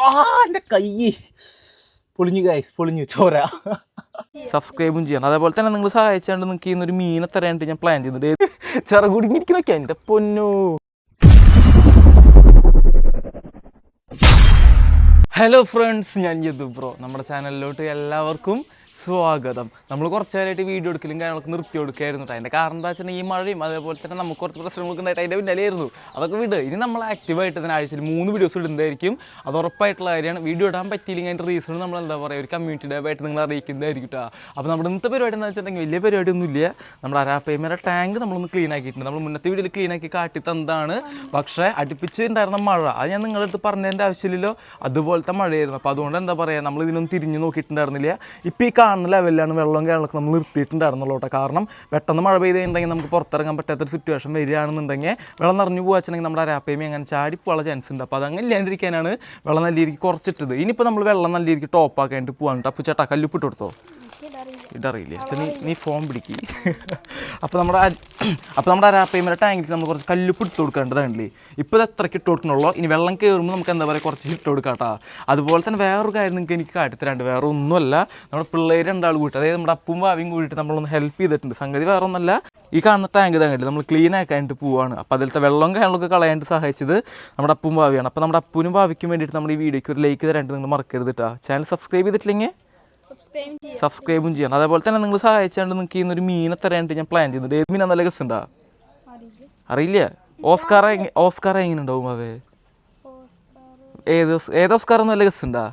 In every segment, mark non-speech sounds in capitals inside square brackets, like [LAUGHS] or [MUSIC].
ആ പൊളിഞ്ഞു ഗൈസ് പൊളിഞ്ഞു. ചോര. സബ്സ്ക്രൈബും ചെയ്യണം. അതേപോലെ തന്നെ നിങ്ങൾ സഹായിച്ചാണ്ട് നിങ്ങൾക്ക് ഇന്നൊരു മീനെ തരാനായിട്ട് ഞാൻ പ്ലാൻ ചെയ്യുന്നുണ്ട്. ചെറുകുടുങ്ങിയിരിക്കണൊക്കെ എന്റെ പൊന്നു. ഹലോ ഫ്രണ്ട്സ് ഞാൻ യദു ബ്രോ നമ്മുടെ ചാനലിലോട്ട് എല്ലാവർക്കും സ്വാഗതം. നമ്മൾ കുറച്ച് നേരമായിട്ട് വീഡിയോ എടുക്കലും കാര്യങ്ങളൊക്കെ നിർത്തി കൊടുക്കുകയായിരുന്നു അതിന്റെ കാരണം എന്താ വെച്ചാൽ ഈ മഴയും അതേപോലെ തന്നെ നമുക്ക് കുറച്ച് പ്രശ്നങ്ങളൊക്കെ ഉണ്ടായിട്ട് അതിന്റെ പിന്നാലെയായിരുന്നു. അതൊക്കെ വിട്. ഇനി നമ്മൾ ആക്റ്റീവായിട്ട് തന്നെ ആഴ്ചയിൽ മൂന്ന് വീഡിയോസ് ഇടുന്നതായിരിക്കും. അത് ഉറപ്പായിട്ടുള്ള കാര്യമാണ്. വീഡിയോ ഇടാൻ പറ്റിയില്ലെങ്കിൽ അതിന്റെ റീസൺ നമ്മൾ എന്താ പറയുക ഒരു കമ്മ്യൂണിറ്റി ഡേ ആയിട്ട് നിങ്ങൾ അറിയിക്കുന്നതായിരിക്കും കേട്ടോ അപ്പോൾ നമ്മുടെ ഇന്നത്തെ പരിപാടി എന്ന് വെച്ചിട്ടുണ്ടെങ്കിൽ വലിയ പരിപാടി പരിപാടിയൊന്നുമില്ല നമ്മുടെ അരാപ്പേമയുടെ ടാങ്ക് നമ്മളൊന്ന് ക്ലീൻ ആക്കിയിട്ടുണ്ട്. നമ്മൾ മുന്നത്തെ വീഡിയോയിൽ ക്ലീൻ ആക്കി കാട്ടി തന്നതാണ്. പക്ഷേ അടുപ്പിച്ചുണ്ടായിരുന്ന മഴ അത് ഞാൻ നിങ്ങളുടെ അടുത്ത് പറഞ്ഞതിന്റെ ആവശ്യമില്ലല്ലോ. അതുപോലത്തെ മഴയായിരുന്നു. അപ്പോൾ അതുകൊണ്ട് എന്താ പറയുക നമ്മൾ ഇതിനൊന്നും തിരിഞ്ഞ് നോക്കിയിട്ടുണ്ടായിരുന്നില്ല. ഇപ്പോൾ ഈ കാണുന്ന ലെവലിലാണ് വെള്ളവും കാര്യങ്ങളൊക്കെ നമ്മൾ നിർത്തിയിട്ടുണ്ടായിരുന്നുള്ളൂ കേട്ടോ കാരണം പെട്ടെന്ന് മഴ പെയ്തിട്ടുണ്ടെങ്കിൽ നമുക്ക് പുറത്തിറങ്ങാൻ പറ്റാത്തൊരു സിറ്റുവേഷൻ വരികയാണെന്നുണ്ടെങ്കിൽ വെള്ളം നിറഞ്ഞു പോകാച്ചെങ്കിൽ നമ്മുടെ അരാപ്പേമി അങ്ങനെ ചാടി പോകാനുള്ള ചാൻസ് ഉണ്ട്. അപ്പോൾ അതങ്ങനെ ഇല്ലാണ്ടിരിക്കാനാണ് വെള്ളം നല്ല രീതിക്ക് കുറച്ചിട്ടത്. ഇനിയിപ്പോൾ നമ്മൾ വെള്ളം നല്ല രീതിക്ക് ടോപ്പ് ആക്കാനായിട്ട് പോകാൻ അപ്പോൾ ചേട്ടാ കല്ലുപ്പിട്ട് കൊടുത്തോ? ഇതറിയില്ല. നീ ഫോൺ പിടിക്കി. [LAUGHS] അപ്പോൾ നമ്മുടെ അപ്പോൾ നമ്മുടെ അരാപ്പയ്മയുടെ ടാങ്കിൽ നമ്മൾ കുറച്ച് കല്ലുപ്പ് ഇട്ട് കൊടുക്കേണ്ടതാണല്ലേ ഇപ്പോൾ ഇത് എത്രയ്ക്ക് ഇട്ട് കൊടുക്കണുള്ളൂ? ഇനി വെള്ളം കയറുമ്പോൾ നമുക്ക് എന്താ പറയുക കുറച്ച് ഇട്ട് കൊടുക്കാം കേട്ടോ അതുപോലെ തന്നെ വേറൊരു കാര്യം നിങ്ങൾക്ക് എനിക്ക് കാട്ടിത്തരാണ്ട് വേറെ ഒന്നുമല്ല നമ്മുടെ പിള്ളേർ രണ്ടാൾ കൂട്ടി അതായത് നമ്മുടെ അപ്പും ഭാവിയും കൂടിയിട്ട് നമ്മളൊന്ന് ഹെൽപ്പ് ചെയ്തിട്ടുണ്ട്. സംഗതി വേറെ ഒന്നല്ല. ഈ കാണുന്ന ടാങ്ക് തന്നെ നമ്മൾ ക്ലീൻ ആക്കാനായിട്ട് പോവാണ്. അപ്പോൾ അതിലത്തെ വെള്ളം കാര്യങ്ങളൊക്കെ കളയാനായിട്ട് സഹായിച്ചത് നമ്മുടെ അപ്പും ഭാവിയാണ് അപ്പോൾ നമ്മുടെ അപ്പനും ഭാവിക്കും വേണ്ടിയിട്ട് നമ്മൾ ഈ വീഡിയോയ്ക്ക് ഒരു ലൈക്ക് തരാണ്ട് നിങ്ങൾ മറക്കരുത് കേട്ടോ ചാനൽ സബ്സ്ക്രൈബ് ചെയ്തിട്ടില്ലെങ്കിൽ സബ്സ്ക്രൈബും ചെയ്യണം. അതേപോലെ തന്നെ നിങ്ങൾ സഹായിച്ചാണ്ട് നിങ്ങൾക്ക് ഇന്നൊരു മീനെ തരാനായിട്ട് ഞാൻ പ്ലാൻ ചെയ്യുന്നുണ്ട് ഏത് മീനാ നല്ല ഗസ് ഉണ്ടാ അറിയില്ല. ഓസ്കാർ ഓസ്കാർ എങ്ങനെ ഉണ്ടാവും അവേ ഏത് ഏത് ഓസ്കാർ നല്ല ഗസ് ഉണ്ടാ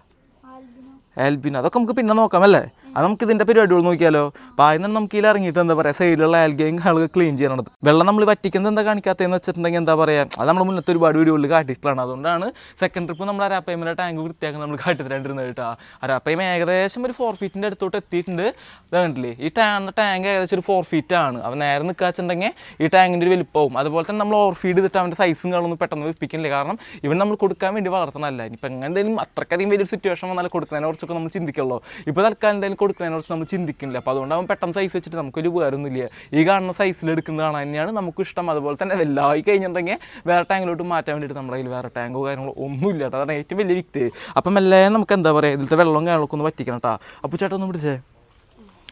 ആൽബിൻ അതൊക്കെ നമുക്ക് പിന്നെ നോക്കാം അല്ലേ? അത് നമുക്ക് ഇതിന്റെ പരിപാടികൾ നോക്കിയാലോ? അപ്പോൾ തന്നെ നമുക്ക് ഇതിൽ ഇറങ്ങിയിട്ട് എന്താ പറയുക സൈഡിലുള്ള ആൽഗയും ആളുകൾ ക്ലീൻ ചെയ്യണത് വെള്ളം നമ്മൾ വറ്റിക്കുന്നത് എന്താ കാണിക്കാത്തതെന്ന് വെച്ചിട്ടുണ്ടെങ്കിൽ എന്താ പറയുക അത് നമ്മൾ മുന്നത്തെ ഒരുപാട് വീഡിയോയിൽ കാട്ടിയിട്ടുള്ളതാണ്. അതുകൊണ്ടാണ് സെക്കൻഡ് ട്രിപ്പ് നമ്മൾ അരാപ്പയ്മയുടെ ടാങ്ക് വൃത്തിയാക്കാൻ നമ്മൾ കാട്ടിത്തരേണ്ടിരുന്നത് കേട്ടോ. അരാപ്പയ്മ ഏകദേശം ഒരു ഫോർ ഫീറ്റിന്റെ അടുത്തോട്ട് എത്തിയിട്ടുണ്ട്. കണ്ടില്ലേ ഈ ടാങ്ക് ടാങ്ക് ഏകദേശം ഒരു ഫോർ ഫീറ്റ് ആണ്. അവൻ നേരെ നിൽക്കാച്ചുണ്ടെങ്കിൽ ഈ ടാങ്കിന്റെ ഒരു വലിപ്പവും അതുപോലെ തന്നെ നമ്മൾ ഓവർ ഫീഡ് ചെയ്തിട്ട് അവന്റെ സൈസും കാണുന്നു പെട്ടെന്ന് വിപ്പിക്കുന്നില്ല കാരണം ഇവൻ നമ്മൾ കൊടുക്കാൻ വേണ്ടി വളർത്തണമല്ല ഇനിയിപ്പോൾ എന്തെങ്കിലും അത്രക്കധികം വലിയൊരു സിറ്റുവേഷൻ വന്നാൽ കൊടുക്കുന്നതിനെ കുറിച്ചൊക്കെ നമ്മൾ ചിന്തിക്കുള്ളൂ. ഇപ്പോൾ തൽക്കാലം എന്തെങ്കിലും കൊടുക്കുന്നതിനെ കുറിച്ച് നമ്മൾ ചിന്തിക്കുന്നില്ല. അപ്പോൾ അതുകൊണ്ട് അവൻ പെട്ടെന്ന് സൈസ് വെച്ചിട്ട് നമുക്കൊരു ഉപകാരമൊന്നുമില്ല ഈ കാണുന്ന സൈസിൽ എടുക്കുന്നത് കാണാൻ തന്നെയാണ് നമുക്ക് ഇഷ്ടം. അതുപോലെ തന്നെ വലുതായി കഴിഞ്ഞിട്ടുണ്ടെങ്കിൽ വേറെ ടാങ്കിലോട്ട് മാറ്റാൻ വേണ്ടിയിട്ട് നമ്മുടെ കയ്യിൽ വേറെ ടാങ്കോ കാര്യങ്ങളോ ഒന്നുമില്ല കേട്ടോ. അതാണ് ഏറ്റവും വലിയ വ്യക്തി അപ്പം എല്ലാം നമുക്ക് എന്താ പറയുക ഇതിലത്തെ വെള്ളവും കാര്യങ്ങളൊക്കെ ഒന്ന് വറ്റിക്കണം കേട്ടോ. അപ്പോൾ ചേട്ടൊന്ന് പിടിച്ചേ.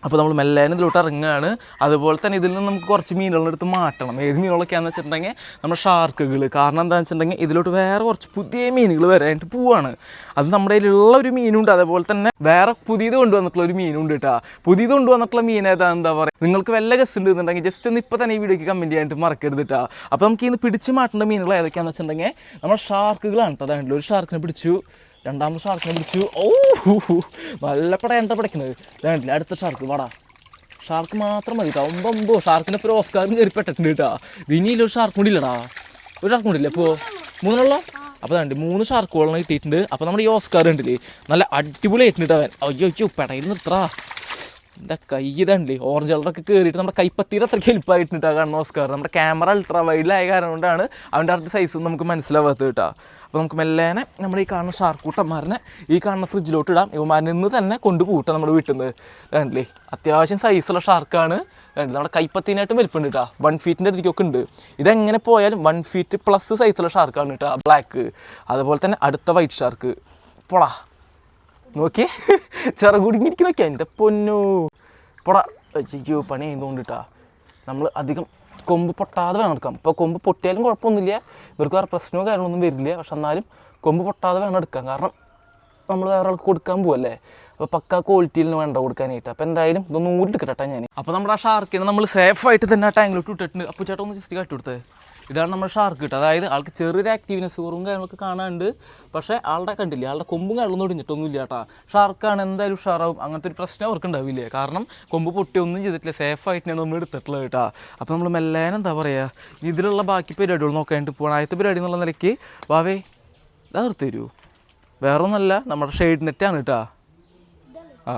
അപ്പോൾ നമ്മൾ മെല്ലേനെ ഇതിലോട്ട് ഇറങ്ങുകയാണ്. അതുപോലെ തന്നെ ഇതിൽ നിന്ന് നമുക്ക് കുറച്ച് മീനുകളെടുത്ത് അടുത്ത് മാറ്റണം. ഏത് മീനുകളൊക്കെയാണെന്ന് വെച്ചിട്ടുണ്ടെങ്കിൽ നമ്മുടെ ഷാർക്കുകൾ കാരണം എന്താണെന്ന് വെച്ചിട്ടുണ്ടെങ്കിൽ ഇതിലോട്ട് വേറെ കുറച്ച് പുതിയ മീനുകൾ വരാനായിട്ട് പോവാണ്. അത് നമ്മുടെ കയ്യിലുള്ള ഒരു മീനുണ്ട്. അതേപോലെ തന്നെ വേറെ പുതിയത് കൊണ്ടുവന്നിട്ടുള്ള ഒരു മീനുണ്ട് കേട്ടോ. പുതിയത് കൊണ്ടുവന്നിട്ടുള്ള മീൻ ഏതാ? എന്താ പറയുക നിങ്ങൾക്ക് വല്ല ഗസ് ഉണ്ടെന്നുണ്ടെങ്കിൽ ജസ്റ്റ് ഒന്ന് ഇപ്പോൾ തന്നെ ഈ വീഡിയോക്ക് കമന്റ് ചെയ്യാനായിട്ട് മറക്കരുത് കേട്ടോ. അപ്പോൾ നമുക്ക് ഇന്ന് പിടിച്ച് മാറ്റേണ്ട മീനുകൾ ഏതൊക്കെയാണെന്ന് വെച്ചിട്ടുണ്ടെങ്കിൽ നമ്മുടെ ഷാർക്കുകളാണ് കേട്ടോ. ഒരു ഷാർക്കിനെ പിടിച്ചു. രണ്ടാമത്തെ ഷാർക്കിനെ പിടിച്ചു ഓ നല്ല എന്താ പിടിക്കുന്നത് വേണ്ടില്ല അടുത്ത ഷാർക്ക്. വാടാ. ഷാർക്ക് മാത്രം മതി കേട്ടോ. ഒമ്പോ ഷാർക്കിനെ ഇപ്പോൾ ഓസ്കാറും കയറി പെട്ടിട്ടുണ്ട് കേട്ടോ. ഇനിയില്ല ഒരു ഷാർക്ക് കൂടി ഇല്ലടാ. ഒരു ഷാർക്ക് കൂടി ഇല്ല ഇപ്പോൾ മൂന്നെണ്ണ അപ്പോൾ അതുണ്ട് മൂന്ന് ഷാർക്കുകളാണ് കിട്ടിയിട്ടുണ്ട്. അപ്പോൾ നമ്മുടെ ഈ ഓസ്കാർ ഉണ്ടല്ലേ നല്ല അടിപൊളിയായിട്ടുണ്ട് അവൻ. അയ്യോ അയ്യോ പെടയിൽ നിർത്തറാ എന്റെ കൈ ഇതണ്ട് ഓറഞ്ച് കളറൊക്കെ കയറിയിട്ട് നമ്മുടെ കൈപ്പത്തിയുടെ അത്രയ്ക്ക് കെൽപ്പായിട്ടുണ്ട് കാണുന്ന ഓസ്കാർ നമ്മുടെ ക്യാമറ അൾട്രാ വൈഡിലായ കാരണം കൊണ്ടാണ് അവന്റെ അടുത്ത സൈസ് നമുക്ക് മനസ്സിലാവാത്തത് കേട്ടോ. അപ്പോൾ നമുക്ക് മെല്ലേനെ നമ്മുടെ ഈ കാണുന്ന ഷാർക്കൂട്ടന്മാരനെ ഈ കാണുന്ന ഫ്രിഡ്ജിലോട്ട് ഇടാം. ഇവന്മാരിൽ നിന്ന് തന്നെ കൊണ്ടുപോകട്ടെ നമ്മുടെ വീട്ടിൽ നിന്ന് കണ്ടില്ലേ? അത്യാവശ്യം സൈസുള്ള ഷാർക്കാണ് കണ്ടില്ല? നമ്മുടെ കൈപ്പത്തിനായിട്ടും വലിപ്പുണ്ട് കേട്ടോ. വൺ ഫീറ്റിന്റെ അടുത്തേക്കൊക്കെ ഉണ്ട്. ഇതെങ്ങനെ പോയാലും വൺ ഫീറ്റ് പ്ലസ് സൈസുള്ള ഷാർക്കാണ് കേട്ടോ. ബ്ലാക്ക് അതുപോലെ തന്നെ അടുത്ത വൈറ്റ് ഷാർക്ക് പോളാ നോക്കിയേ. [LAUGHS] ചെറുകുടുങ്ങിയിരിക്കണൊക്കെ എന്റെ പൊന്നു. പൊടാ അയ്യോ പണി ചെയ്തുകൊണ്ടിട്ടാ. നമ്മൾ അധികം കൊമ്പ് പൊട്ടാതെ വേണം എടുക്കാം ഇപ്പോൾ കൊമ്പ് പൊട്ടിയാലും കുഴപ്പമൊന്നുമില്ല. ഇവർക്ക് വേറെ പ്രശ്നമോ കാര്യങ്ങളൊന്നും വരില്ല. പക്ഷെ എന്നാലും കൊമ്പ് പൊട്ടാതെ വേണം എടുക്കാം കാരണം നമ്മൾ വേറെ ആൾക്ക് കൊടുക്കാൻ പോവല്ലേ? അപ്പോൾ പക്ക ക്വാളിറ്റിയിൽ വേണ്ട കൊടുക്കാനായിട്ട്. അപ്പോൾ എന്തായാലും ഇതൊന്നും ഊരിട്ട് ഞാൻ അപ്പോൾ നമ്മുടെ ആ ഷാർക്കിനെ നമ്മൾ സേഫ് ആയിട്ട് തന്നെ ആ ടാങ്കിലോട്ട് ഇട്ടിട്ടുണ്ട്. അപ്പോൾ ചേട്ടൻ ഒന്ന് ജസ്റ്റ് കാട്ടി ഇതാണ് നമ്മുടെ ഷാർക്ക് കിട്ടുക അതായത് ആൾക്ക് ചെറിയൊരു ആക്റ്റീവ്നെസ് കുറവും കാര്യങ്ങളൊക്കെ കാണാനുണ്ട്. പക്ഷേ ആളുടെ കണ്ടില്ല ആളുടെ കൊമ്പും കാര്യങ്ങളൊന്നും ഒടിഞ്ഞിട്ടൊന്നും ഇല്ല കേട്ടോ ഷാർക്കാണ് എന്തായാലും ഉഷാറാവും. അങ്ങനത്തെ ഒരു പ്രശ്നം അവർക്ക് ഉണ്ടാവില്ലേ? കാരണം കൊമ്പ് പൊട്ടിയൊന്നും ചെയ്തിട്ടില്ല. സേഫ് സേഫായിട്ടാണ് നമ്മൾ എടുത്തിട്ടുള്ളത് കേട്ടോ അപ്പോൾ നമ്മൾ മെല്ലേനെ എന്താ പറയുക ഇതിലുള്ള ബാക്കി പരിപാടികൾ നോക്കാനായിട്ട് പോകണം ആദ്യത്തെ പരിപാടി എന്നുള്ള നിലയ്ക്ക് വാവേ ഇതാ നിർത്തി തരൂ വേറൊന്നല്ല നമ്മുടെ ഷെയ്ഡ് നെറ്റാണ് കേട്ടോ ആ.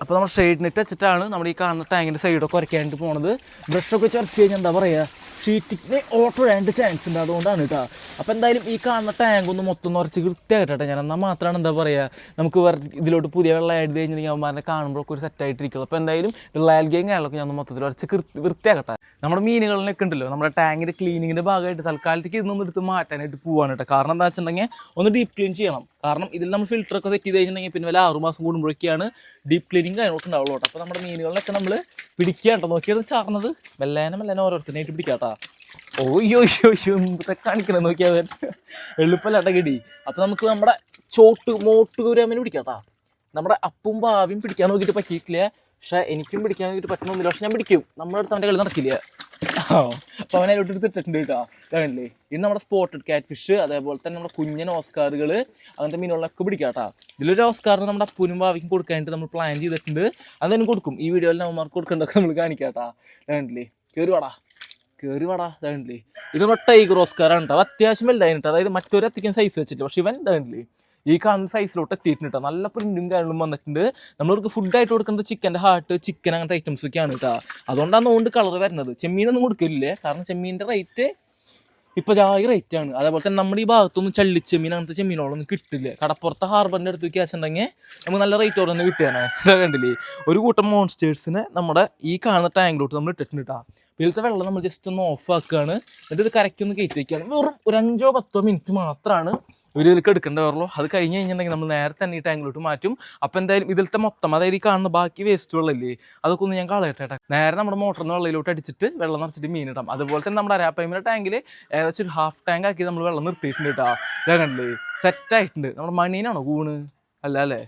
അപ്പോൾ നമ്മൾ ഷെയ്ഡിനിട്ട് വെച്ചിട്ടാണ് നമ്മൾ ഈ കാണുന്ന ടാങ്കിന്റെ സൈഡൊക്കെ ഉരയ്ക്കാനായിട്ട് പോണത്. ബ്രഷൊക്കെ ചൊരച്ച് കഴിഞ്ഞാൽ എന്താ പറയുക ഷീറ്റിന് ഓട്ടോ രണ്ട് ചാൻസ് ഉണ്ട്. അതുകൊണ്ടാണ് കേട്ടോ അപ്പോൾ എന്തായാലും ഈ കാണുന്ന ടാങ്ക് ഒന്ന് മൊത്തം നിറച്ച് വൃത്തിയായിട്ടെ ഞാൻ എന്നാൽ മാത്രമാണ് എന്താ പറയുക നമുക്ക് ഇതിലോട്ട് പുതിയ വെള്ളം ആയിട്ട് കഴിഞ്ഞിട്ടുണ്ടെങ്കിൽ അവന്മാരെ കാണുമ്പോഴൊക്കെ ഒരു സെറ്റായിട്ടിരിക്കുള്ളൂ അപ്പോൾ എന്തായാലും ഗെയിം കാര്യങ്ങളൊക്കെ ഞാൻ മൊത്തത്തിൽ കുറച്ച് കൃത്യ വൃത്തിയാക്കട്ടെ. നമ്മുടെ മീനുകളിലൊക്കെ ഉണ്ടല്ലോ നമ്മുടെ ടാങ്കിന്റെ ക്ലീനിങ്ങിന്റെ ഭാഗമായിട്ട് തൽക്കാലത്തേക്ക് ഇതൊന്നും എടുത്ത് മാറ്റാനായിട്ട് പോവാണ് കേട്ടോ കാരണം എന്താ വെച്ചിട്ടുണ്ടെങ്കിൽ ഒന്ന് ഡീപ്പ് ക്ലീൻ ചെയ്യണം. കാരണം ഇതിൽ നമ്മൾ ഫിൽറ്ററൊക്കെ സെറ്റ് ചെയ്ത് കഴിഞ്ഞിട്ടുണ്ടെങ്കിൽ പിന്നെ വല്ല ആറുമാസം കൂടുമ്പോഴൊക്കെയാണ് ഡീപ്പ് ക്ലീനിങ് കാര്യങ്ങളൊക്കെ ഉണ്ടാവുള്ളൂ കേട്ടോ അപ്പോൾ നമ്മുടെ മീനുകളിലൊക്കെ നമ്മൾ പിടിക്കുക കേട്ടോ നോക്കിയത് ചാർന്നത്? മെല്ലേനെ മെല്ലേനെ ഓരോരുത്തരായിട്ട് പിടിക്കാട്ടാ. ഓയ്യോ അയ്യോ കാണിക്കണേ നോക്കിയാൽ എളുപ്പമല്ലാട്ട കിടി അപ്പൊ നമുക്ക് നമ്മുടെ ചോട്ട് മോട്ട് കുരാമിന് പിടിക്കാട്ടാ. നമ്മുടെ അപ്പും ഭാവിയും പിടിക്കാൻ നോക്കിയിട്ട് പറ്റിയിട്ടില്ല? പക്ഷെ എനിക്കും പിടിക്കാൻ നോക്കിയിട്ട് പറ്റണമെന്നില്ല പക്ഷെ ഞാൻ പിടിക്കും. നമ്മുടെ അവന്റെ കളി നടക്കില്ല? അപ്പോൾ അവനെ എടുത്തിട്ടുണ്ട് കേട്ടോ? കണ്ടില്ലേ? ഇത് നമ്മുടെ സ്പോട്ടഡ് കാറ്റ് ഫിഷ് അതേപോലെ തന്നെ നമ്മുടെ കുഞ്ഞൻ ഓസ്കാറുകൾ അങ്ങനത്തെ മീനുകളൊക്കെ പിടിക്കാം കേട്ടോ. ഇതിലൊരു ഓസ്കാറിന് നമ്മുടെ അപ്പുനും ഭാവിക്കും കൊടുക്കാനായിട്ട് നമ്മൾ പ്ലാൻ ചെയ്തിട്ടുണ്ട്. അതെന്നെ കൊടുക്കും. ഈ വീഡിയോയിൽ നമ്മൾക്ക് കൊടുക്കേണ്ടതൊക്കെ നമ്മൾ കാണിക്കാട്ടാ കണ്ടില്ലേ? കയറി വാടാ. കയറി വാടാ. ഇതാണല്ലേ ഇത് നമ്മുടെ ടൈഗർ ഓസ്കാറാണ് കേട്ടോ. അത് അത്യാവശ്യം വലുതായിട്ട് അതായത് മറ്റൊരു എത്തിക്കാൻ സൈസ് വെച്ചിട്ട് പക്ഷെ ഇവൻ ഇതാണല്ലേ ഈ കാണുന്ന സൈസിലോട്ട് എത്തിയിട്ടുണ്ട് കേട്ടോ നല്ല പ്രിന്റും കാര്യങ്ങളും വന്നിട്ടുണ്ട്. നമ്മൾക്ക് ഫുഡായിട്ട് കൊടുക്കുന്നത് ചിക്കന്റെ ഹാർട്ട് ചിക്കൻ അങ്ങനത്തെ ഐറ്റംസ് ഒക്കെയാണ് കേട്ടോ അതുകൊണ്ടാണ് അതുകൊണ്ട് കളർ വരുന്നത്. ചെമ്മീനൊന്നും കൊടുക്കില്ലേ കാരണം ചെമ്മീന്റെ റേറ്റ് ഇപ്പോൾ ജായി റേറ്റ് ആണ്. അതേപോലെ തന്നെ നമ്മുടെ ഈ ഭാഗത്തൊന്നും ചള്ളിച്ചെമ്മീൻ അങ്ങനത്തെ ചെമ്മീനോളൊന്നും കിട്ടില്ല. കടപ്പുറത്തെ ഹാർബറിന്റെ അടുത്ത് ക്യാഷ് ഉണ്ടെങ്കിൽ നമുക്ക് നല്ല റേറ്റോടെ തന്നെ കിട്ടിയാണ് ഇതാ കണ്ടില്ലേ? ഒരു കൂട്ടം മോൺസ്റ്റേഴ്സിന് നമ്മുടെ ഈ കാണുന്ന ടാങ്കിലോട്ട് നമ്മൾ ഇട്ടിട്ടുണ്ട് കേട്ടോ ഇതിലത്തെ വെള്ളം നമ്മൾ ജസ്റ്റ് ഒന്ന് ഓഫ് ആക്കുകയാണ്. എന്നിട്ട് ഇത് കരയ്ക്കൊന്ന് കയറ്റി വയ്ക്കുകയാണ് വെറും ഒരു അഞ്ചോ പത്തോ മിനിറ്റ് മാത്രമാണ് ഒരു ഇതിലേക്ക് എടുക്കേണ്ട വരുള്ളൂ അത് കഴിഞ്ഞ് കഴിഞ്ഞിട്ടുണ്ടെങ്കിൽ നമ്മൾ നേരെ തന്നെ ഈ ടാങ്കിലോട്ട് മാറ്റും. അപ്പം എന്തായാലും ഇതിലത്തെ മൊത്തം അതായത് ഈ കാണുന്ന ബാക്കി വേസ്റ്റ് വെള്ളമില്ലേ അതൊക്കെ ഒന്ന് ഞാൻ കളയട്ടെ നേരെ നമ്മുടെ മോട്ടറിൽ നിന്ന് വെള്ളയിലോട്ട് അടിച്ചിട്ട് വെള്ളം നിറച്ചിട്ട് മീനിടാം അതുപോലെ തന്നെ നമ്മുടെ അരാപ്പൈമിലെ ടാങ്കിൽ ഏകദേശം ഒരു ഹാഫ് ടാങ്ക് ആക്കി നമ്മൾ വെള്ളം നിർത്തിയിട്ടുണ്ട് കേട്ടോ ഇതാ കണ്ടില്ലേ സെറ്റ് ആയിട്ടുണ്ട്. നമ്മുടെ മണീനാണോ കൂണ്? അല്ല അല്ലേ?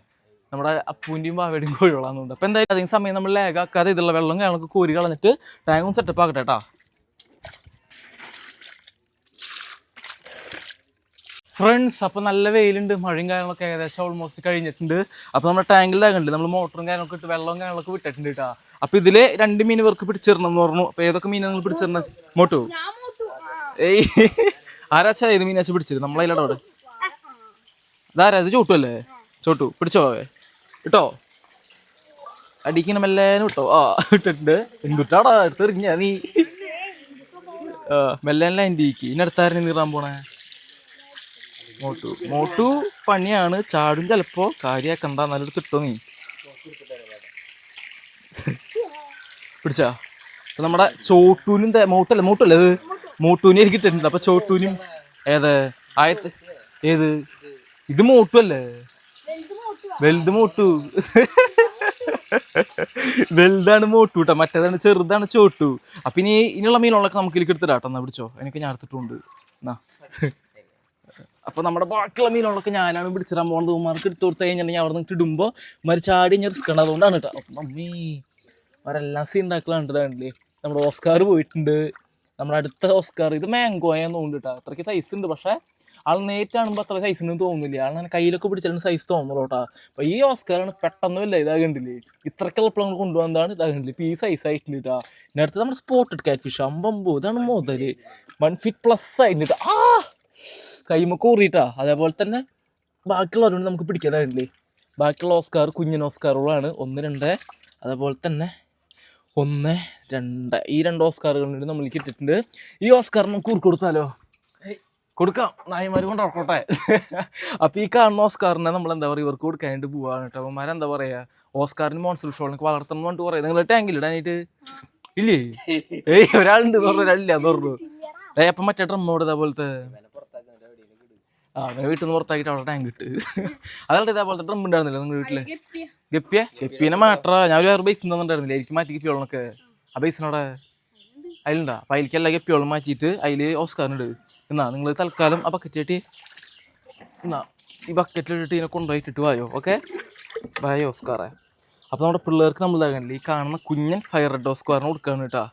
നമ്മുടെ അപ്പൂന്റെയും ബാവയുടെയും കോഴികളാണെന്നുണ്ട് അപ്പോൾ എന്തായാലും അധികം സമയം നമ്മൾ ലേഗാക്കാതെ ഇതുള്ള വെള്ളം ഞങ്ങൾക്ക് കോരി കളഞ്ഞിട്ട് ടാങ്കും സെറ്റപ്പ് ആക്കട്ടെ കേട്ടോ ഫ്രണ്ട്സ് അപ്പോൾ നല്ല വെയിലുണ്ട് മഴയും കാര്യങ്ങളൊക്കെ ഏകദേശം ഓൾമോസ്റ്റ് കഴിഞ്ഞിട്ടുണ്ട്. അപ്പോൾ നമ്മുടെ ടാങ്കിൽ ഉണ്ട് നമ്മൾ മോട്ടറും കാര്യങ്ങളൊക്കെ ഇട്ട് വെള്ളവും കാര്യങ്ങളൊക്കെ വിട്ടിട്ടുണ്ട് കേട്ടോ അപ്പോൾ ഇതിൽ രണ്ട് മീൻ വർക്ക് പിടിച്ചിരണം എന്ന് പറഞ്ഞു. അപ്പോൾ ഏതൊക്കെ മീനാണ് നിങ്ങൾ പിടിച്ചിരുന്നത് മോട്ടു? ഏയ്. ആരാച്ചാ ഏത് മീനാച്ച പിടിച്ചത് നമ്മളതിലടെ അവിടെ? ഇതാരാ? ഇത് ചോട്ടു അല്ലേ? ചോട്ടു പിടിച്ചോ? ഇട്ടോ? അടിക്കണം മെല്ലേനും ഇട്ടോ? ആ ഇട്ടിട്ടുണ്ട്. എന്തുട്ടാടാ? എടുത്തെറിഞ്ഞ നീ. ആ മെല്ലേനെ എന്റെ ഇനി അടുത്താരനെ നീറാൻ പോണേ? മോട്ടു. മോട്ടു പണിയാണ്. ചാടും ചിലപ്പോ കാര്യാക്കണ്ട നല്ലത് കിട്ടും നീ? പിടിച്ചാ? നമ്മുടെ ചോട്ടൂനും മോട്ടല്ല മോട്ടല്ലേ അത് മോട്ടൂനെ എനിക്ക് ഇട്ടിട്ടുണ്ട് അപ്പൊ ചോട്ടൂനും ഏത്? ആയത്ത് ഏത്? ഇത് മോട്ടു അല്ലേ? വലുത് മോട്ടു. വലുതാണ് മോട്ടു കേട്ടോ മറ്റേതാണ് ചെറുതാണ് ചോട്ടു. അപ്പൊ ഇനി ഇനിയുള്ള മീനുകളൊക്കെ നമുക്ക് ഇതിലേക്ക് എടുത്തിടാട്ടോ എന്നാ പിടിച്ചോ? എനിക്ക് ഞാൻ എടുത്തിട്ടുണ്ട്. എന്നാ അപ്പൊ നമ്മുടെ ബാക്കിയുള്ള മീനുകളൊക്കെ ഞാനാണ് പിടിച്ചിടാൻ പോകുന്നത്. ഉമ്മാർക്ക് എടുത്തു കൊടുത്തു കഴിഞ്ഞിട്ടുണ്ടെങ്കിൽ അവിടെ നിന്ന് ഇടുമ്പോൾ മരിച്ചാടി ഞാൻ റിസ്ക് ഉണ്ട് അതുകൊണ്ടാണ് കേട്ടോ. അപ്പം മമ്മി അവരെല്ലാം സീൻ ഉണ്ടാക്കലുണ്ട് നമ്മുടെ ഓസ്കാർ പോയിട്ടുണ്ട്. നമ്മുടെ അടുത്ത ഓസ്കാർ ഇത് മാംഗോയാന്ന് തോന്നുന്നു കേട്ടോ. അത്രയ്ക്ക് സൈസ് ഉണ്ട്. പക്ഷേ ആൾ നേരിട്ട് കാണുമ്പോൾ അത്ര സൈസ് ഉണ്ടെന്ന് തോന്നുന്നില്ല. ആൾ അങ്ങനെ കയ്യിലൊക്കെ പിടിച്ചാലും സൈസ് തോന്നുള്ളൂ കേട്ടോ. അപ്പോൾ ഈ ഓസ്കാറാണ് പെട്ടെന്ന് വല്ല ഇതാകണ്ടില്ലേ ഇത്രയ്ക്കുള്ള പ്ലാൻ കൊണ്ടുവന്നതാണ്. ഇതാകണ്ടില്ല ഇപ്പോൾ ഈ സൈസ് ആയിട്ടുണ്ട് കേട്ടോ. പിന്നെ അടുത്ത് നമ്മുടെ സ്പോട്ടഡ് കാറ്റ് ഫിഷ് അമ്പമ്പോ. ഇതാണ് മുതൽ വൺ ഫിറ്റ് പ്ലസ് ആയിട്ട് ആ! കൈമ ഊറിയിട്ടാ അതേപോലെ തന്നെ ബാക്കിയുള്ളവരോട് നമുക്ക് പിടിക്കാനായിട്ടില്ലേ? ബാക്കിയുള്ള ഓസ്കാർ കുഞ്ഞൻ ഓസ്കാറുകളാണ്. ഒന്ന് രണ്ട്. അതേപോലെ തന്നെ ഒന്ന് രണ്ട്. ഈ രണ്ട് ഓസ്കാറുകളുണ്ട് നമ്മൾ കിട്ടിയിട്ടുണ്ട്. ഈ ഓസ്കാർ നമുക്ക് ഊർക്ക് കൊടുത്താലോ? കൊടുക്കാം. നായിമാർ കൊണ്ട് ഉറക്കോട്ടെ. [LAUGHS] അപ്പോൾ ഈ കാണുന്ന ഓസ്കാറിനെ നമ്മൾ എന്താ പറയുക? ഇവർക്ക് കൊടുക്കാനായിട്ട് പോവാണ് കേട്ടോ. അവന്മാർ എന്താ പറയുക? ഓസ്കാറിന് മോൺസൂൺ ഷോളിനൊക്കെ വളർത്തണം എന്ന് പറഞ്ഞിട്ട് പറയാം. നിങ്ങൾ ടാങ്കിൽ ഇടാനായിട്ട്? ഇല്ലേ? [LAUGHS] ഏയ് ഒരാളുണ്ട് എന്ന് പറഞ്ഞു ഒരാളില്ല എന്ന് പറഞ്ഞു. ഏ അപ്പം മറ്റേ ഡ്രമ്മോട് ഇതേപോലത്തെ ആ അവനെ വീട്ടിൽ നിന്ന് പുറത്താക്കിയിട്ട് അവിടെ ടാങ്ക് ഇട്ട്. അതല്ല ഇതേപോലത്തെ ഡ്രം ഉണ്ടായിരുന്നില്ല നിങ്ങളുടെ വീട്ടിൽ? ഗപ്പിയ. ഗപ്പിനെ മാറ്റാ ഞാൻ ഒരു വേറെ ബൈസ് തന്നിട്ടുണ്ടായിരുന്നില്ല? എനിക്ക് മാറ്റി ഗപ്പിയോളൊക്കെ ആ ബൈസിനോടെ അതിലുണ്ടാ. അപ്പം എല്ലാ ഗപ്പിയോളം മാറ്റിയിട്ട് അതിൽ ഓസ്കാറിനുണ്ട് എന്നാ നിങ്ങൾ തൽക്കാലം ആ ബക്കറ്റ് കെട്ടി എന്നാ ഈ ബക്കറ്റിലിട്ട് ഇതിനെ കൊണ്ടുപോയിട്ടിട്ട് വായോ ഓക്കെ വായോ ഓസ്കാറെ അപ്പോൾ നമ്മുടെ പിള്ളേർക്ക് നമ്മൾ ഈ കാണുന്ന കുഞ്ഞൻ ഫയർ റെഡ് ഓസ്കാറിന് കൊടുക്കുകയാണ് കേട്ടോ.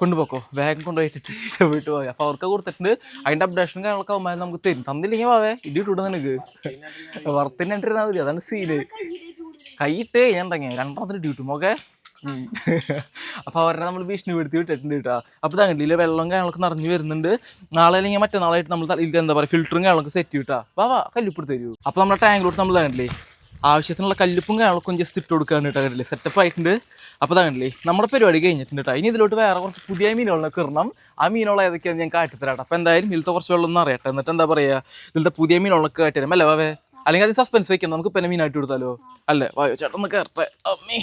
കൊണ്ടുപോക്കോ? വേഗം കൊണ്ടുപോയിട്ടിട്ട് വീട്ടു പോയി. അപ്പോൾ അവർക്ക് കൊടുത്തിട്ടുണ്ട്. അതിന്റെ അപ്ഡേഷൻ കാര്യങ്ങളൊക്കെ ആകുമ്പോൾ നമുക്ക് തരും. തന്നില്ലെങ്കിൽ വാവേ ഇടി ഇട്ടു നിനക്ക്. വർത്തിന് ഇട്ടിരുന്നാൽ മതി. അതാണ് സീന് കൈയിട്ട് ഞാൻ തുടങ്ങി രണ്ടാമത്തെ ഡ്യൂട്ടും ഓക്കെ അപ്പോൾ അവരെ നമ്മൾ ഭീഷണിപ്പെടുത്തി വിട്ടിട്ടുണ്ട് കേട്ടോ. അപ്പോൾ ഇതാ കണ്ടില്ല വെള്ളം കാര്യങ്ങളൊക്കെ നിറഞ്ഞു വരുന്നുണ്ട്. നാളെ അല്ലെങ്കിൽ മറ്റന്നാളായിട്ട് നമ്മൾ എന്താ പറയുക ഫിൽറ്ററും കാര്യങ്ങളൊക്കെ സെറ്റ് കിട്ടാ. വാ വാ കല്ലുപ്പിട്ട് തരൂ. അപ്പോൾ നമ്മുടെ ടാങ്കിലോട്ട് നമ്മൾ കണ്ടില്ലേ ആവശ്യത്തിനുള്ള കല്ലുപ്പും കാര്യങ്ങളൊക്കെ ജസ്റ്റ് ഇട്ട് കൊടുക്കാണ് കേട്ടോ കണ്ടില്ലേ? സെറ്റപ്പ് ആയിട്ടുണ്ട്. അപ്പോൾ കണ്ടില്ലേ? നമ്മുടെ പരിപാടി കഴിഞ്ഞിട്ടുണ്ട് കേട്ടോ. ഇനി ഇതിലോട്ട് വേറെ കുറച്ച് പുതിയ മീനുകളൊക്കെ ഇടണം. ആ മീനുകൾ ഏതൊക്കെയാണ് ഞാൻ കാട്ടിത്തരാട്ടോ അപ്പോൾ എന്തായാലും ഇതിലത്തെ കുറച്ച് വെള്ളം ഒന്നും അറിയട്ടെ. എന്നിട്ട് എന്താ പറയുക ഇതിലത്തെ പുതിയ മീനുകളൊക്കെ കാട്ടിത്തരാം അല്ലേ അല്ലെങ്കിൽ അതിന് സസ്പെൻസ് വെക്കണം. നമുക്ക് പിന്നെ മീനായിട്ട് കൊടുത്താലോ? അല്ലേ? വായോ ചേട്ടൻ ഒന്ന് കയറട്ടെ അമ്മേ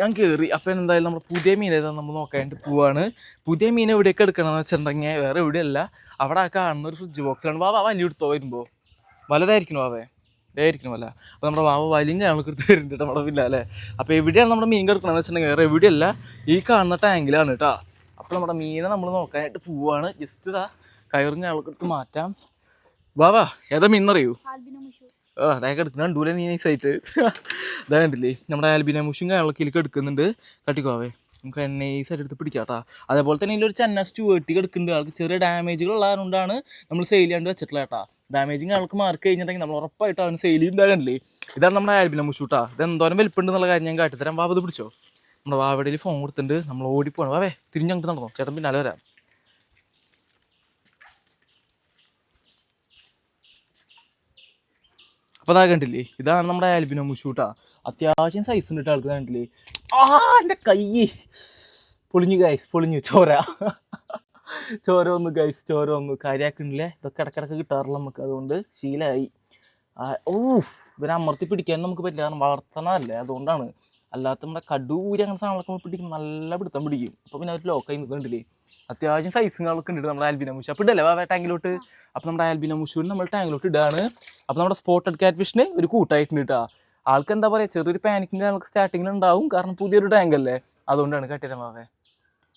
ഞാൻ കയറി അപ്പം എന്തായാലും നമ്മൾ പുതിയ മീൻ ഏതാ നമ്മൾ നോക്കാനായിട്ട് പോവാണ്. പുതിയ മീൻ എവിടെയൊക്കെ എടുക്കണമെന്ന് വെച്ചിട്ടുണ്ടെങ്കിൽ വേറെ എവിടെയല്ല അവിടെ ആ കാണുന്ന ഒരു ഫ്രിഡ്ജ് ബോക്സിലാണ് വാവാ വലിയ എടുത്തോ വരുമ്പോൾ വലുതായിരിക്കണോ വാവേ. ഇതായിരിക്കണം അല്ല അപ്പോൾ നമ്മുടെ വാവ വലിഞ്ഞ ഞങ്ങൾക്ക് എടുത്ത് വരുന്നുണ്ട് കേട്ടോ നമ്മുടെ പിന്നെ അല്ലേ അപ്പോൾ എവിടെയാണ് നമ്മുടെ മീൻ കിടക്കണമെന്ന് വെച്ചിട്ടുണ്ടെങ്കിൽ വേറെ എവിടെയല്ല ഈ കാണുന്ന ടാങ്കിലാണ് കേട്ടോ അപ്പോൾ നമ്മുടെ മീനെ നമ്മൾ നോക്കാനായിട്ട് പോവാണ്. ജസ്റ്റ് ഇതാ കയറിഞ്ഞ ആൾക്കെടുത്ത് മാറ്റാം. വാവാ ഏതാ മീൻ എന്നറിയൂ ആ അതായത് എടുക്കുന്ന കണ്ടൂലെ നീ നൈസായിട്ട് ഇതാ കണ്ടില്ലേ? നമ്മുടെ ആൽബിന മുഷും കാര്യങ്ങളൊക്കെ ഇതിലേക്ക് എടുക്കുന്നുണ്ട് കട്ടിക്കോവേ നമുക്ക് നൈസായിട്ട് എടുത്ത് പിടിക്കാട്ടാ അതേപോലെ തന്നെ ഇതിലൊരു ചെന്ന വേട്ടി കിടക്കുന്നുണ്ട് ആൾക്ക് ചെറിയ ഡാമേജുകൾ ഉള്ളതുകൊണ്ടാണ് നമ്മൾ സെയിൽ ചെയ്യാണ്ട് വെച്ചിട്ടുള്ള കേട്ടാ ഡാമേജിങ് ആൾക്ക് മാർക്ക് കഴിഞ്ഞിട്ടുണ്ടെങ്കിൽ നമ്മൾ ഉറപ്പായിട്ട് അവന് സെയിൽ ഉണ്ടാകണ്ടല്ലേ ഇതാണ് നമ്മുടെ ആൽബിന മുഷൂട്ടാ. ഇത് എന്തോരം വലിപ്പുണ്ട് എന്നുള്ള കാര്യം ഞാൻ കാട്ടിത്തരാം വാവ ഇത് പിടിച്ചോ? നമ്മുടെ വാവടയിൽ ഫോൺ കൊടുത്തിട്ടുണ്ട്. നമ്മൾ ഓടിപ്പോണം വാവേ തിരിഞ്ഞങ്ങോട്ട് നടന്നോ. ചേട്ടൻ പിന്നാലെ വരാം. അപ്പോൾ അതാ കണ്ടില്ലേ? ഇതാണ് നമ്മുടെ ആൽബിനോ മുഷൂട്ടാ. അത്യാവശ്യം സൈസ് ഉണ്ട് ആൾക്ക് കണ്ടില്ലേ ആ എന്റെ കൈ. പൊളിഞ്ഞു ഗൈസ് പൊളിഞ്ഞു. ചോര. ചോര ഒന്ന് ഗൈസ് ചോര ഒന്ന് കാര്യമാക്കണില്ലേ ഇതൊക്കെ ഇടക്കിടക്ക് കിട്ടാറില്ല നമുക്ക്. അതുകൊണ്ട് ശീലമായി ഓ ഇവരെ അമർത്തി പിടിക്കാൻ നമുക്ക് പറ്റില്ല. കാരണം വളർത്തണതല്ലേ. അതുകൊണ്ടാണ്. അല്ലാത്ത നമ്മുടെ കടൂരി അങ്ങനെ സാധനങ്ങളൊക്കെ പിടിക്കും നല്ല പിടുത്തം പിടിക്കും. അപ്പോൾ പിന്നെ അവർ ലോക്കായി നിൽക്കുന്നുണ്ടല്ലേ. അത്യാവശ്യം സൈസുകളൊക്കെ ഉണ്ട് നമ്മുടെ ആൽബിന മുഷു. അപ്പോൾ ഇടല്ലേ? വേറെ ടാങ്കിലോട്ട് അപ്പോൾ നമ്മുടെ ആൽബിന മുഷുവിന് നമ്മൾ ടാങ്കിലോട്ട് ഇടാണ്. അപ്പോൾ നമ്മുടെ സ്പോട്ടഡ് കാറ്റ് ഫിഷിന് ഒരു കൂട്ടായിട്ടുണ്ട് കേട്ടോ ആൾക്ക് എന്താ പറയുക ചെറിയൊരു പാനിക്കിന്റെ ആൾക്ക് സ്റ്റാർട്ടിങ്ങിൽ ഉണ്ടാവും. കാരണം പുതിയൊരു ടാങ്ക് അല്ലേ? അതുകൊണ്ടാണ് കട്ടിരമാവേ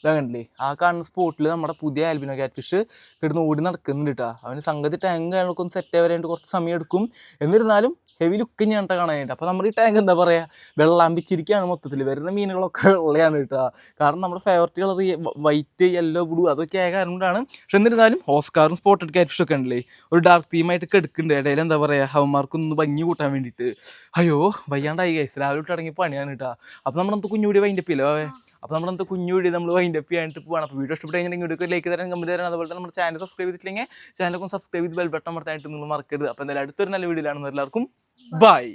ഇതാ കണ്ടില്ലേ? ആ കാണുന്ന സ്പോട്ടിൽ നമ്മുടെ പുതിയ ആൽബിനോ ക്യാറ്റ് ഫിഷ് കിടന്ന് ഓടി നടക്കുന്നുണ്ട് കേട്ടോ അവന് സംഗതി ടാങ്ക് കാര്യങ്ങളൊക്കെ ഒന്ന് സെറ്റ് ആവാനായിട്ട് കുറച്ച് സമയം എടുക്കും. എന്നിരുന്നാലും ഹെവി ലുക്ക് ഞാൻ കാണാനായിട്ട്. അപ്പോൾ നമ്മുടെ ഈ ടാങ്ക് എന്താ പറയുക വെള്ളാമ്പിച്ചിരിക്കുകയാണ് മൊത്തത്തിൽ വരുന്ന മീനുകളൊക്കെ വെള്ളയാണ് കേട്ടോ കാരണം നമ്മുടെ favourite colour white yellow blue അതൊക്കെ ആയ കാരണം കൊണ്ടാണ്. പക്ഷെ എന്നിരുന്നാലും ഓസ്കാറും സ്പോട്ടഡ് ക്യാറ്റ് ഫിഷൊക്കെ ഒക്കെ ഉണ്ടല്ലേ? ഒരു ഡാർക്ക് തീമായിട്ട് എടുക്കുന്നുണ്ട് ഇടയിൽ എന്താ പറയുക ഹവന്മാർക്കൊന്ന് ഭംഗി കൂട്ടാൻ വേണ്ടിയിട്ട്. അയ്യോ വയ്യാണ്ടായി ഗൈസ് രാവിലെ തുടങ്ങി പണിയാണ് കേട്ടോ അപ്പോൾ നമ്മളെന്ത് കുഞ്ഞുകൂടി വൈൻഡപ്പ് ഇല്ല അപ്പോൾ നമ്മളെന്ത് കുഞ്ഞുകൂടി നമ്മൾ വൈൻഡപ്പ് ചെയ്യാനായിട്ട് പോവാണ്. അപ്പോൾ വീഡിയോ ഇഷ്ടപ്പെട്ട് കഴിഞ്ഞാൽ വീഡിയോ ലൈക്ക് തരാൻ കമ്പനി തരാൻ അതുപോലെ തന്നെ നമ്മുടെ ചാനൽ സബ്സ്ക്രൈബ് ചെയ്തിട്ടില്ലെങ്കിൽ ചാനലൊക്കെ സബ്സ്ക്രൈബ് ചെയ്ത് ബെൽ ബട്ടൺ അമർത്താനായിട്ട് നിങ്ങൾ മറക്കരുത്. അപ്പോൾ എന്തായാലും അടുത്തൊരു നല്ല വീഡിയോയിലാണ് എല്ലാവർക്കും ബൈ